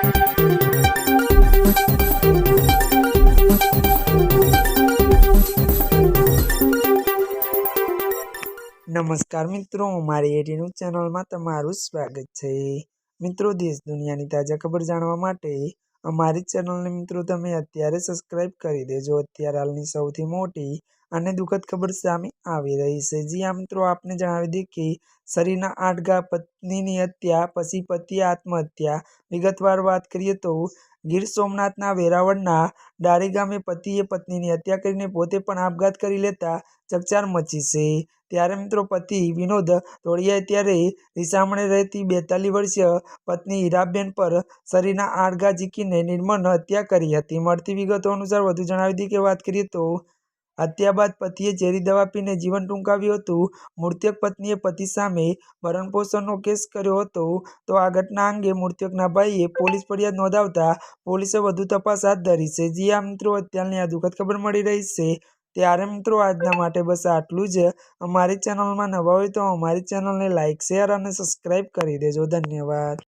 નમસ્કાર મિત્રો, મારી એટીનું ચેનલમાં તમારું સ્વાગત છે. મિત્રો, દેશ દુનિયાની તાજા ખબર જાણવા માટે અમારી ચેનલને મિત્રો તમે અત્યારે સબસ્ક્રાઇબ કરી દેજો. અત્યારે હાલની સૌથી મોટી અને દુઃખદ ખબર સામે આવી રહી છે. જી આ મિત્રો, આપને જણાવી દઈએ કે શરીરના આઠ ઘા પત્નીની હત્યા, પછી પતિએ આત્મહત્યા. વિગતવાર વાત કરીએ તો ગીર સોમનાથના વેરાવળના ડારી ગામે પતિએ પત્નીની હત્યા કરીને પોતે પણ આપઘાત કરી લેતા ચકચાર મચી છે. ત્યારે મિત્રો, પતિ વિનોદ તોડિયાએ ત્યારે રીસામણે રહેતી બેતાલીસ વર્ષીય પત્ની હીરાબેન પર શરીરના આડગા ઝીકીને નિર્મળ હત્યા કરી હતી. મળતી વિગતો અનુસાર વધુ જણાવી દીધી કે વાત કરીએ તો હત્યા બાદ પતિએ ઝેરી દવા પીને જીવન ટૂંકાવ્યું હતું. મૃતક પત્નીએ પતિ સામે ભરણપોષણનો કેસ કર્યો હતો. તો આ ઘટના અંગે મૃતકના ભાઈએ પોલીસ ફરિયાદ નોંધાવતા પોલીસે વધુ તપાસ હાથ ધરી છે. જી આ મિત્રો, અત્યારની આ દુઃખદ ખબર મળી રહી છે. ત્યારે મિત્રો, આજના માટે બસ આટલું જ. અમારી ચેનલમાં નવા હોય તો અમારી ચેનલને લાઇક શેર અને સબસ્ક્રાઈબ કરી દેજો. ધન્યવાદ.